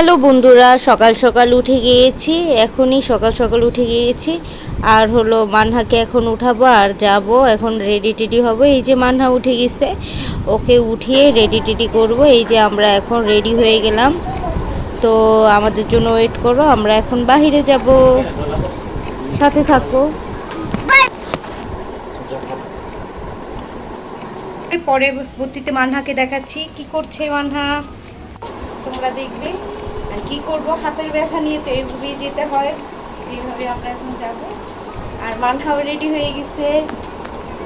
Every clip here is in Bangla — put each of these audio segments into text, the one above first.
হ্যালো বন্ধুরা, সকাল সকাল উঠে গিয়েছি, এখনই সকাল সকাল উঠে গিয়েছি। আর হলো মানহাকে এখন উঠাবো আর যাব, এখন রেডি টেডি হব। এই যে মানহা উঠে গেছে, ওকে উঠিয়ে রেডি টেডি করব। এই যে আমরা এখন রেডি হয়ে গেলাম। তো আমাদের জন্য ওয়েট করো, আমরা এখন বাহিরে যাব। সাথে থাকো। এই পরবর্তীতে মানহাকে দেখাচ্ছি। কি করছে মানহা? তোমরা দেখবে। কি করব? হাতের ব্যথা নিয়ে তো এইভাবেই যেতে হয়। এইভাবে আমরা এখন যাব। আর মানহাও রেডি হয়ে গেছে।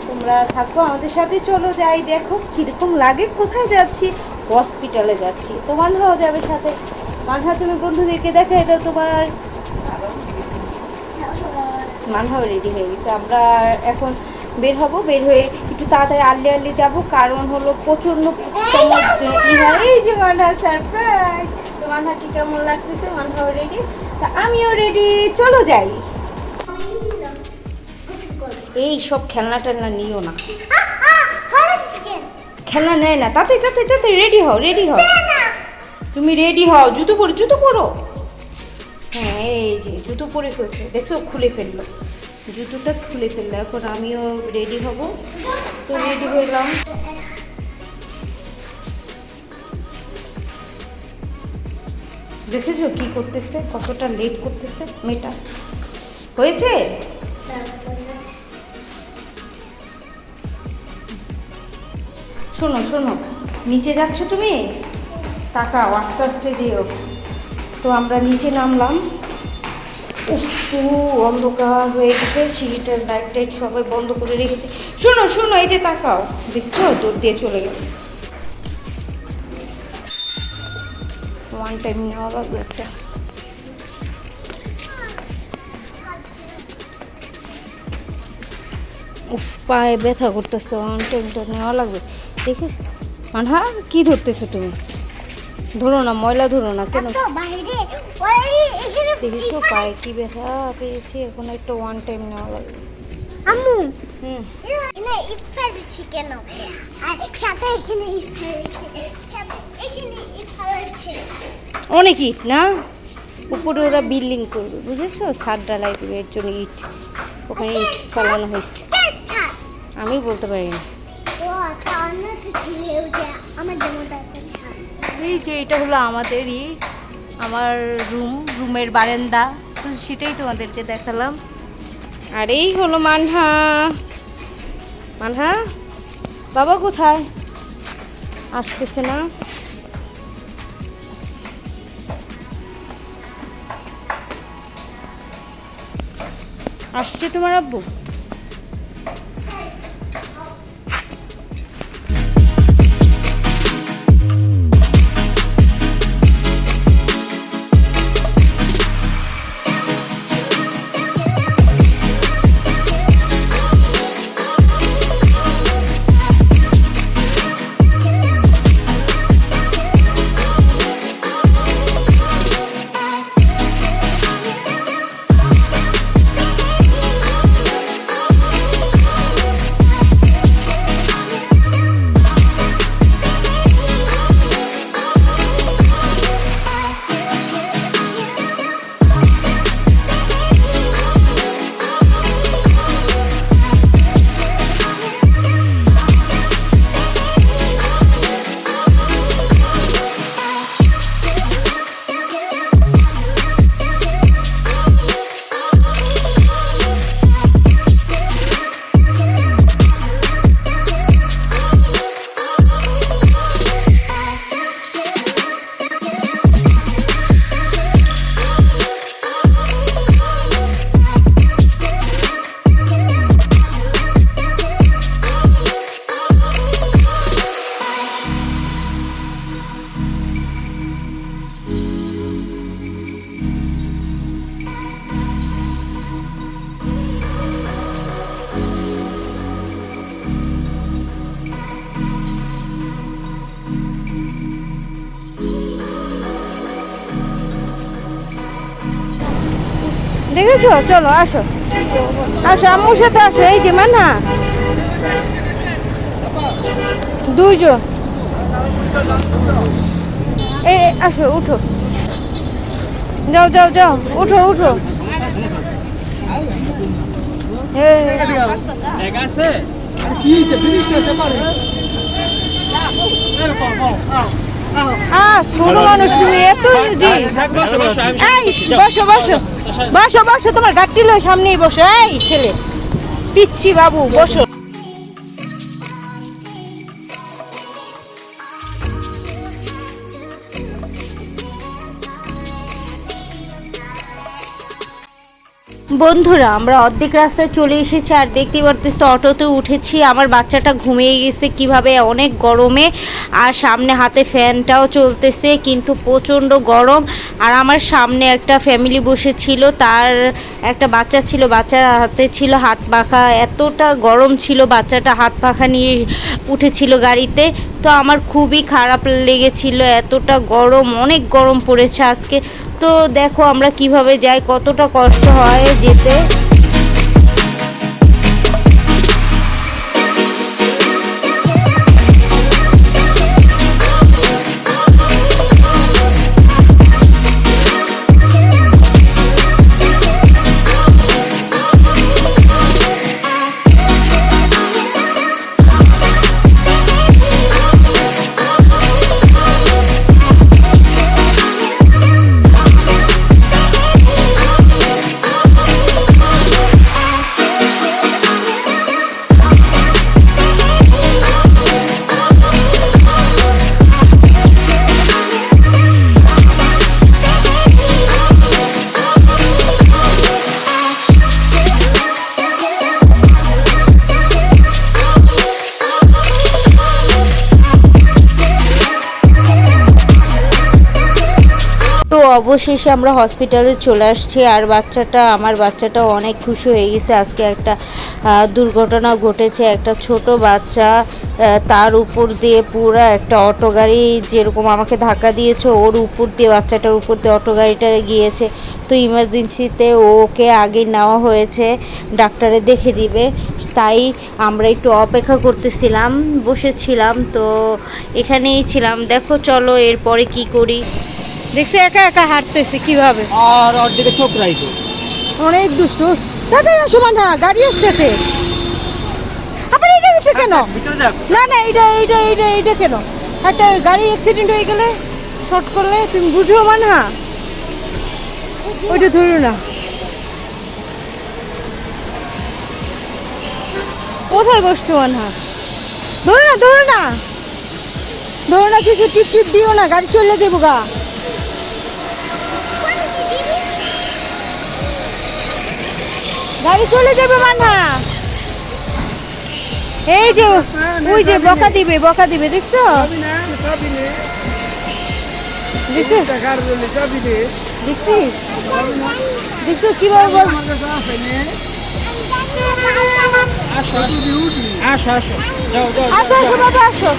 তোমরা থাকো আমাদের সাথে চলো যাই। দেখো কীরকম লাগে কোথায় যাচ্ছি? হসপিটালে যাচ্ছি। তো মানহাও যাবে সাথে। মানহা তুমি বন্ধুদেরকে দেখাই দাও তোমার। মানহাও রেডি হয়ে গেছে। আমরা এখন বের হব। বের হয়ে একটু তাড়াতাড়ি আর্লি আর্লি যাব। কারণ হলো প্রচণ্ড। এই যে মানহা সারপ্রাইজ মানহাকে কেমন লাগতেছে মানহাও রেডি তা আমিও রেডি চলো যাই। এই সব খেলনা টেলনা নিও না। খেলনা নেয় না তাতে তাতে তাতে রেডি হও রেডি হও। তুমি রেডি হও, জুতো পরো জুতো পরো। হ্যাঁ এই যে, জুতো পরে ফেলছে, দেখছ, খুলে ফেলল। জুতোটা খুলে ফেলল, এখন আমিও রেডি হব। তো রেডি হইলাম দেখেছ কি করতেছে? কতটা লেট করতেছে মেয়েটা? হয়েছে? শোনো শোনো, নিচে যাচ্ছ তুমি? তাকাও, আস্তে আস্তে যেও। তো আমরা নিচে নামলাম। উফ, অন্ধকার হয়ে গেছে, সিঁড়িটার লাইট টাইট সবাই বন্ধ করে রেখেছে। শোনো শোনো, এই যে তাকাও, দেখছ? দূর দিয়ে চলে গেল। ওয়ান টাইম নেওয়া লাগবে একটা উফ পায়ে ব্যথা করতেছে ওয়ান টাইমটা নেওয়া লাগবে। দেখিস মানহা কি ধরতেছো তুমি? ধরো না ময়লা ধরো না কেন? তো বাইরে ওই এখানে দেখিস পায়ে কি ব্যথা পেয়েছি এখন একটা ওয়ান টাইম নেওয়া লাগবে। আম্মু। এখানে আর সাথে এখানে এখানে অনেক ইট না? উপরে ওরা বিল্ডিং করবে বুঝেছ? সার ডালাই দেবে এর জন্য ইট ওখানে ইট ফেলানো হয়েছে। আমি বলতে পারি না। এই যে এটা হলো আমাদেরই আমার রুম রুমের বারান্দা। তো সেটাই তোমাদেরকে দেখালাম। আর এই হলো মানহা। মানহা বাবা কোথায়? আসতেছে না। আসছে তোমার আব্বু? দেখেছ চলো আসো। আসো আম্মুর সাথে আসো। এই যে মানা দুইজন। এই আসো উঠো। যাও যাও যাও। উঠো উঠো। ছোট মানুষ তুমি এত বসো বসো আমি এই বসো বসো তোমার গাড়ি লয় সামনেই বসো। এই ছেলে পিচ্ছি বাবু বসো। বন্ধুরা, আমরা অর্ধেক রাস্তায় চলে এসেছি আর দেখতে পারতেছি অটোতে উঠেছি। আমার বাচ্চাটা ঘুমিয়ে গেছে কীভাবে, অনেক গরমে, আর সামনে হাতে ফ্যানটাও চলতেছে, কিন্তু প্রচণ্ড গরম। আর আমার সামনে একটা ফ্যামিলি বসেছিল, তার একটা বাচ্চা ছিল, বাচ্চার হাতে ছিল হাত পাখা। এতটা গরম ছিল, বাচ্চাটা হাত পাখা নিয়ে উঠেছিল গাড়িতে। তো আমার খুবই খারাপ লেগেছিল, এতটা গরম, অনেক গরম পড়েছে আজকে। তো দেখো আমরা কীভাবে যাই কতটা কষ্ট হয় যেতে। অবশেষে আমরা হসপিটালে চলে আসছি। আর বাচ্চাটা, আমার বাচ্চাটা অনেক খুশি হয়ে গেছে। আজকে একটা দুর্ঘটনা ঘটেছে। একটা ছোট বাচ্চা তার উপর দিয়ে পুরো একটা অটো গাড়ি যেরকম আমাকে ধাক্কা দিয়েছে, ওর উপর দিয়ে, বাচ্চাটার উপর দিয়ে অটো গাড়িটা গিয়েছে। তো ইমার্জেন্সিতে ওকে আগে নেওয়া হয়েছে। ডাক্তারে দেখে দিবে। তাই আমরা একটু অপেক্ষা করতেছিলাম, বসেছিলাম। তো এখানেই ছিলাম। দেখো, চলো এরপরে কি করি। দেখছি একা একা হাঁটতেছে কীভাবে? আর ওর দিকে চোখ রাখো অনেক দুষ্টু। দাদা সমান না গাড়ি আসতেছে আবার এটা উঠে কেন? না না এটা এটা এটা এটা কেন? একটা গাড়ি অ্যাক্সিডেন্ট হয়ে গেলে শর্ট করলে তুমি বুঝো মানা ওইটা ধরো না। কোথায় বসছো মানহা ধরো না ধরো না। ধরো না কিছু টিপ টিপ দিও না গাড়ি চলে দেবো গা। গাড়ি চলে যাবে মানহা এই যে ওই যে বকা দিবে বকা দিবে দেখছ? দেখছ? দেখছি? দেখছ কীভাবে বল আসো আসো আসো যাও যাও। আসো আসো বাবা আসো।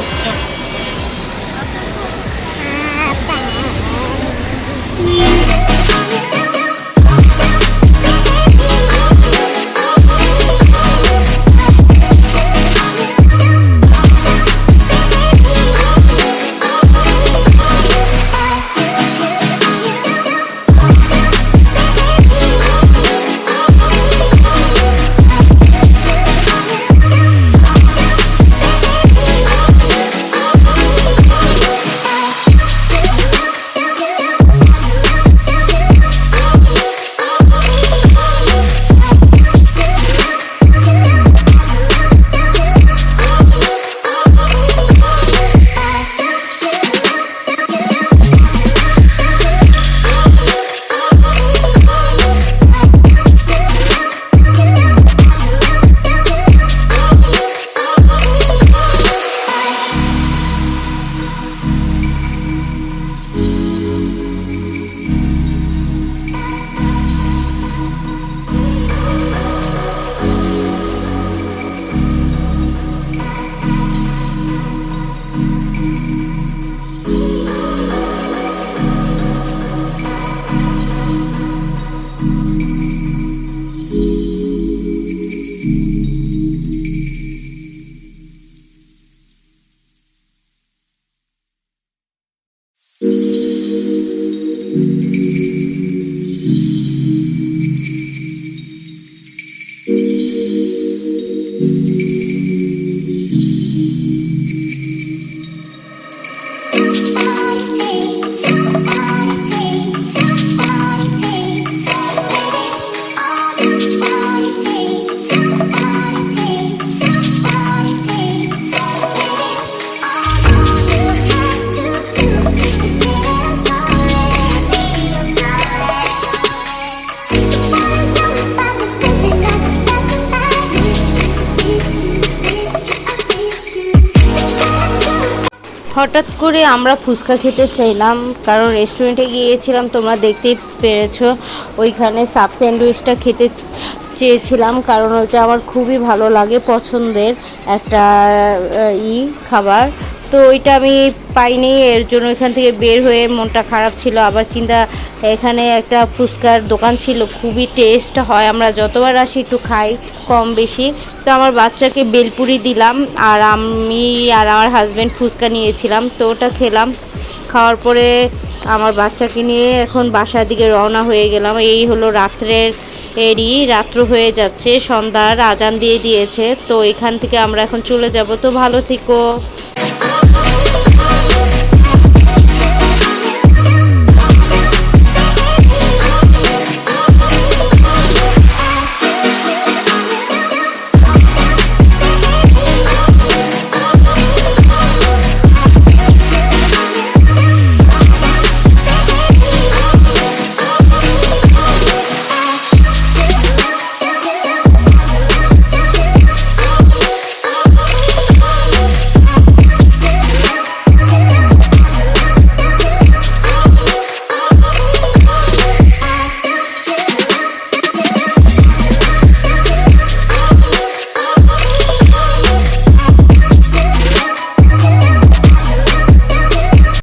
Oh, হঠাৎ করে আমরা ফুচকা খেতে চাইলাম, কারণ রেস্টুরেন্টে গিয়েছিলাম, তোমরা দেখতেই পেরেছ, ওইখানে সাব স্যান্ডউইচটা খেতে চেয়েছিলাম, কারণ ওইটা আমার খুবই ভালো লাগে পছন্দের একটা ই খাবার। তো ওইটা আমি পাইনি, এর জন্য এখান থেকে বের হয়ে মনটা খারাপ ছিল। আবার চিন্তা, এখানে একটা ফুচকার দোকান ছিল, খুবই টেস্ট হয়। আমরা যতবার আসি একটু খাই কম বেশি। তো আমার বাচ্চাকে বেলপুরি দিলাম, আর আমি আর আমার হাজব্যান্ড ফুচকা নিয়েছিলাম। তো ওটা খেলাম। খাওয়ার পরে আমার বাচ্চাকে নিয়ে এখন বাসার দিকে রওনা হয়ে গেলাম। এই হলো রাত্রের এরই, রাত্র হয়ে যাচ্ছে, সন্ধ্যার আজান দিয়ে দিয়েছে। তো এখান থেকে আমরা এখন চলে যাব। তো ভালো থেকো।